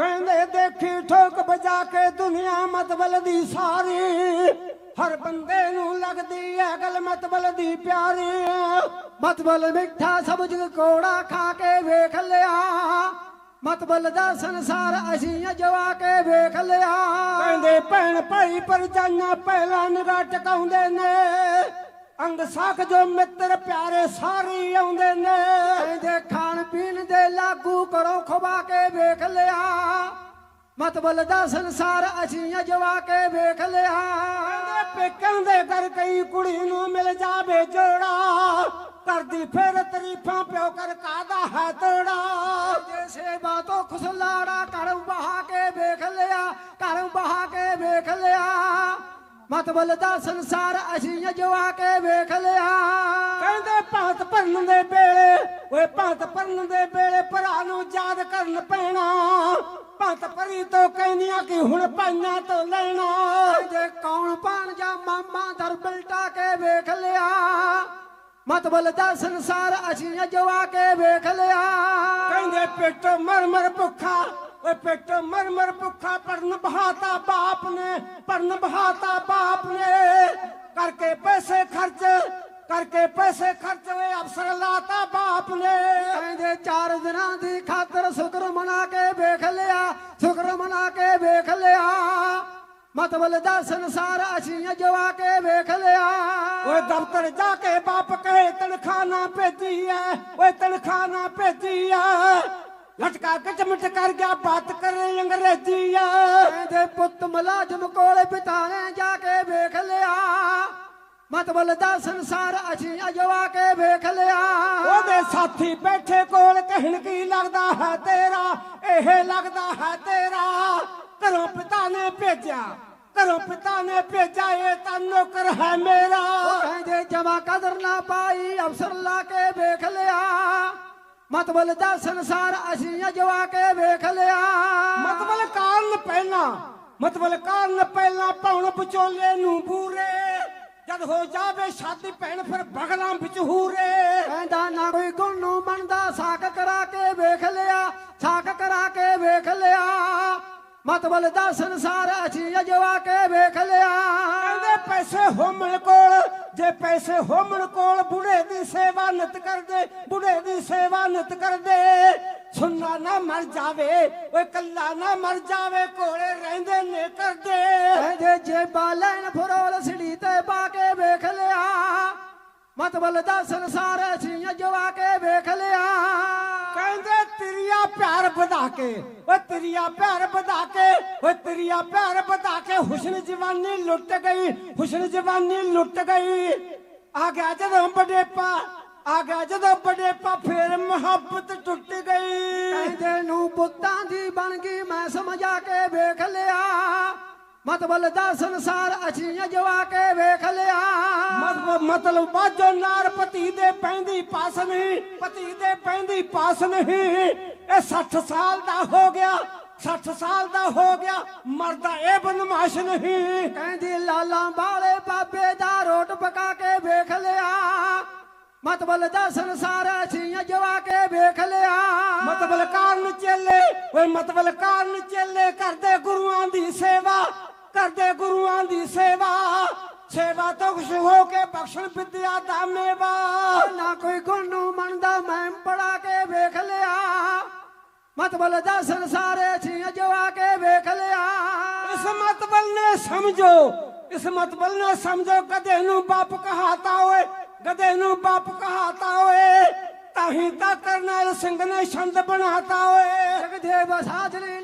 ਕਹਿੰਦੇ ਦੇਖੀ ਠੋਕ ਬਜਾ ਕੇ ਦੁਨੀਆ ਮਤਬਲ ਦੀ ਸਾਰੀ। ਹਰ ਬੰਦੇ ਨੂੰ ਲੱਗਦੀ ਹੈ ਗੱਲ ਮਤਬਲ ਦੀ ਪਿਆਰੀ। ਮਤਬਲ ਮਿੱਠਾ ਸਬਜ ਕੋੜਾ ਖਾ ਕੇ ਵੇਖ ਲਿਆ। ਮਤਬਲ ਦਾ ਸੰਸਾਰ ਅਸੀਂ ਅਜਵਾ ਕੇ ਵੇਖ ਲਿਆ। ਕਹਿੰਦੇ ਭੈਣ ਭਾਈ ਪਰਜਾਈਆਂ ਪਹਿਲਾਂ ਨਿਗਾਹ ਟਿਕਾਉਂਦੇ ਨੇ। ਅੰਗ ਸਾਖ ਜੋ ਮਿੱਤਰ ਪਿਆਰੇ ਸਾਰੇ ਆਉਂਦੇ ਨੇ। ਕਹਿੰਦੇ, ਖਾਣ ਪੀਣ ਦੇ ਲਾਗੂ ਕਰੋ, ਖਵਾ ਕੇ ਵੇਖ ਲਿਆ। ਮਤਬਲ ਦਾ ਸੰਸਾਰ ਅਸੀਂ ਅਜਵਾ ਕੇ ਵੇਖ ਲਿਆ। ਕਹਿੰਦੇ ਪੇਕਾਂ ਦੇ ਘਰ ਕਈ ਕੁੜੀ ਨੂੰ ਮਿਲ ਜਾਵੇ ਜੋੜਾ। ਕਰਦੀ ਫਿਰ ਤਰੀਫਾਂ ਪਿਓ ਕਰ ਕਾਦਾ ਹੈ ਤੋੜਾ। ਜੇ ਸੇਵਾ ਤੋਂ ਖੁਸਲਾੜਾ ਘਰ ਬਹਾ ਕੇ ਵੇਖ ਲਿਆ, ਘਰ ਬਹਾ ਕੇ ਵੇਖ ਲਿਆ। ਮਤਬਲ ਦਾ ਸੰਸਾਰ ਅਸੀਂ ਅਜਵਾ ਕੇ ਵੇਖ ਲਿਆ। ਕਹਿੰਦੇ ਭਾਂਤ ਭਰਨ ਦੇ ਵੇਲੇ ਓਏ ਭਾਂਤ ਭਰਨ ਦੇ ਵੇਲੇ ਭਰਾ ਨੂੰ ਯਾਦ ਕਰਨ ਪੈਣਾ। ਭਾਂਤ ਭਰੀ ਤੋਂ ਕਹਿੰਦੀਆਂ ਕਿ ਹੁਣ ਪਾਈਆਂ ਤੋਂ ਲੈਣਾ। ਜੇ ਕੌਣ ਪਾਣ ਜਾ ਮਾਮਾ ਦਰ ਬਿਲਟਾ ਕੇ ਵੇਖ ਲਿਆ। ਮਤਬਲ ਦਾ ਸੰਸਾਰ ਅਸੀਂ ਅਜਵਾ ਕੇ ਵੇਖ ਲਿਆ। ਕਹਿੰਦੇ ਪਿੱਟ ਮਰ ਮਰ ਭੁੱਖਾ ਓਏ ਪਿੱਟ ਮਰ ਮਰ ਭੁੱਖਾ ਪਰਨ ਬਹਾਤਾ ਬਾਪ ਨੇ ਪਰਨ ਬਹਾਤਾ ਬਾਪ ਨੇ। ਕਰਕੇ ਪੈਸੇ ਖਰਚ ਕਰਕੇ ਪੈਸੇ ਖਰਚ ਓਏ ਅਫਸਰ ਲਾਤਾ ਬਾਪ ਨੇ। ਕਹਿੰਦੇ ਚਾਰ ਦਿਨਾਂ ਦੀ ਖਾਤਰ ਸ਼ੁਕਰ ਮਨਾ ਕੇ ਵੇਖ ਲਿਆ ਸ਼ੁਕਰ ਮਨਾ ਕੇ ਵੇਖ ਲਿਆ। ਮਤਬਲ ਦਾ ਸੰਸਾਰ ਅਸੀਂ ਅਜਵਾ ਕੇ ਵੇਖ ਲਿਆ। ਓਏ ਦਫ਼ਤਰ ਜਾ ਕੇ ਬਾਪ ਕਹੇ ਤਨਖਾਹ ਨਾ ਭੇਜੀ ਐ ਓਏ ਤਨਖਾਹ ਨਾ ਭੇਜੀ ਐ ਲਟਕਾ ਕੇ ਚਮਟ ਕਰ ਗਿਆ ਬਾਤ ਕਰੇ ਅੰਗਰੇਜ਼ੀ ਐ ਕਹਿੰਦੇ ਪੁੱਤ ਮੁਲਾਜ਼ਮ ਕੋਲੇ ਪਿਤਾ ਨੇ ਜਾ ਕੇ ਵੇਖ ਲਿਆ। ਮਤਬਲ ਦਾ ਸੰਸਾਰ ਅਸੀਂ ਅਜਵਾ ਕੇ ਵੇਖ ਲਿਆ। ਉਹਦੇ ਸਾਥੀ ਬੈਠੇ ਕੋਲ ਕਹਿਣ ਕੀ ਲੱਗਦਾ ਹੈ ਤੇਰਾ? ਇਹ ਲੱਗਦਾ ਹੈ ਤੇਰਾ। ਘਰੋਂ ਪਿਤਾ ਨੇ ਭੇਜਿਆ ਘਰੋਂ ਪਿਤਾ ਨੇ ਭੇਜਿਆ ਇਹ ਤਾਂ ਨੌਕਰ ਹੈ ਮੇਰਾ। ਕਹਿੰਦੇ ਜਮਾ ਕਦਰ ਨਾ ਪਾਈ ਅਫਸਰ ਲਾ ਕੇ ਵੇਖ ਲਿਆ। ਮਤਬਲ ਦਾ ਸੰਸਾਰ ਅਸੀਂ ਅਜਵਾ ਕੇ ਵੇਖ ਲਿਆ। ਮਤਬਲ ਕਾਰਨ ਪਹਿਲਾਂ ਮਤਬਲ ਕਾਰਨ ਪਹਿਲਾਂ ਪਾਉਣ ਵਿਚੋਲੇ ਨੂੰ ਬੂਰੇ। ਜਦ ਹੋ ਜਾਵੇ ਸ਼ਾਦੀ ਭੈਣ ਫਿਰ ਬਗਲਾਂ ਵਿੱਚ ਹੂਰੇ। ਕਹਿੰਦਾ ਨਾ ਕੋਈ ਗੁਣ ਨੂੰ ਮੰਨਦਾ ਸਾਖ ਕਰਾ ਕੇ ਵੇਖ ਲਿਆ ਸਾਖ ਕਰਾ ਕੇ ਵੇਖ ਲਿਆ। ਮਤਬਲ ਦਾ ਸੰਸਾਰ ਅਸੀਂ ਅਜਵਾ ਕੇ ਵੇਖ ਲਿਆ। ਕਹਿੰਦੇ ਪੈਸੇ ਹੋਮਣ ਕੋਲ ਜੇ ਪੈਸੇ ਹੋਮਣ ਕੋਲ ਬੁੜੇ ਦੀ ਸੇਵਾ ਨਿਤ ਕਰਦੇ ਬੁੜੇ ਦੀ ਸੇਵਾ ਨਿਤ ਕਰਦੇ ਸੁਣਨਾ ਨਾ ਮਰ ਜਾਵੇ ਓਏ ਕੱਲਾ ਨਾ ਮਰ ਜਾਵੇ ਕੋਲੇ ਰਹਿੰਦੇ ਨੇ ਕਰਦੇ। ਕਹਿੰਦੇ ਜੇ ਬਾਲਣ ਫਰੋਲ ਸਿੜੀ ਤੇ ਪਾ ਕੇ ਵੇਖ ਲਿਆ ਮਤਬਲ ਦਾ ਸੰਸਾਰ ਅਸੀਂ ਅਜਵਾ ਕੇ ਵੇਖ ਲਿਆ। ਕਹਿੰਦੇ ਤੇਰੀਆ ਪਿਆਰ ਵਧਾ ਕੇ, ਓਏ ਤੇਰੀਆ ਪਿਆਰ ਵਧਾ ਕੇ, ਓਏ ਤੇਰੀਆ ਪਿਆਰ ਵਧਾ ਕੇ ਹੁਸਨ ਜਵਾਨੀ ਲੁੱਟ ਗਈ, ਹੁਸਨ ਜਵਾਨੀ ਲੁੱਟ ਗਈ। ਆ ਗਿਆ ਜਦੋਂ ਬੜੇਪਾ ਆ ਗਿਆ ਜਦੋਂ ਬੜੇਪਾ ਫੇਰ ਮੁਹੱਬਤ ਟੁੱਟ ਗਈ। ਕਹਿੰਦੇ ਨੂੰ ਪੁੱਤਾਂ ਦੀ ਬਣ ਗਈ, ਮੈਂ ਸਮਝਾ ਕੇ ਵੇਖ ਲਿਆ। ਮਤਬਲ ਦਾ ਸੰਸਾਰ ਅਸੀਂ ਅਜਵਾ ਕੇ ਵੇਖ ਲਿਆ। ਮਤਲਬ ਮਤਲਬ ਬਾਜੋ ਨਾਰ ਪਤੀ ਦੇ ਪੈਂਦੀ ਪਾਸ ਨਹੀਂ ਪਤੀ ਦੇ ਪੈਂਦੀ ਪਾਸ ਨਹੀਂ। ਇਹ 60 ਸਾਲ ਦਾ ਹੋ ਗਿਆ 60 ਸਾਲ ਦਾ ਹੋ ਗਿਆ ਮਰਦਾ ਇਹ ਬਦਮਾਸ਼ ਨਹੀਂ। ਕਹਿੰਦੀ ਲਾਲਾਂ ਵਾਲੇ ਬਾਬੇ ਦਾ ਰੋਟ ਪਕਾ ਕੇ ਵੇਖ ਲਿਆ। ਮਤਬਲ ਦਾ ਸੰਸਾਰ ਅਸੀਂ ਅਜਵਾ ਕੇ ਵੇਖ ਲਿਆ। ਮਤਬਲ ਕਾਰਨ ਚੇਲੇ ਓਏ ਮਤਬਲ ਕਾਰਨ ਚੇਲੇ ਕਰਦੇ ਗੁਰੂਆਂ ਦੀ ਸੇਵਾ। ਕਰਦੇ ਗੁਰੂਆਂ ਦੀ ਸੇਵਾ। ਸੇਵਾ ਤੋਂ ਖੁਸ਼ ਹੋ ਕੇ ਬਖਸ਼ਣ ਵਿਦਿਆ ਦਾ ਮੇਵਾ। ਨਾ ਕੋਈ ਗੁਣ ਨੂੰ ਮੰਨਦਾ ਮੈਂ ਪੜਾ ਕੇ ਵੇਖ ਲਿਆ। ਮਤਬਲ ਦਾ ਸੰਸਾਰ ਅਸੀਂ ਅਜਵਾ ਕੇ ਵੇਖ ਲਿਆ। ਇਸ ਮਤਬਲ ਨੇ ਸਮਝੋ ਇਸ ਮਤਬਲ ਨੇ ਸਮਝੋ ਗਧੇ ਨੂੰ ਬਾਪ ਕਹਾਤਾ ਓਏ ਗਧੇ ਨੂੰ ਬਾਪ ਕਹਾਤਾ ਓਏ। ਤਾਹੀ ਤਾਂ ਕਰਨੈਲ ਸਿੰਘ ਨੇ ਛੰਦ ਬਣਾਤਾ ਓਏ। ਜਗਦੇਵ ਸਾਜਲੀ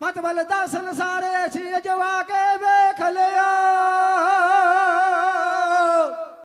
ਮਤਬਲ ਦਸਨ ਸਾਰੇ ਅਸੀਂ ਅਜਵਾ ਕੇ ਵੇਖ ਲਿਆ।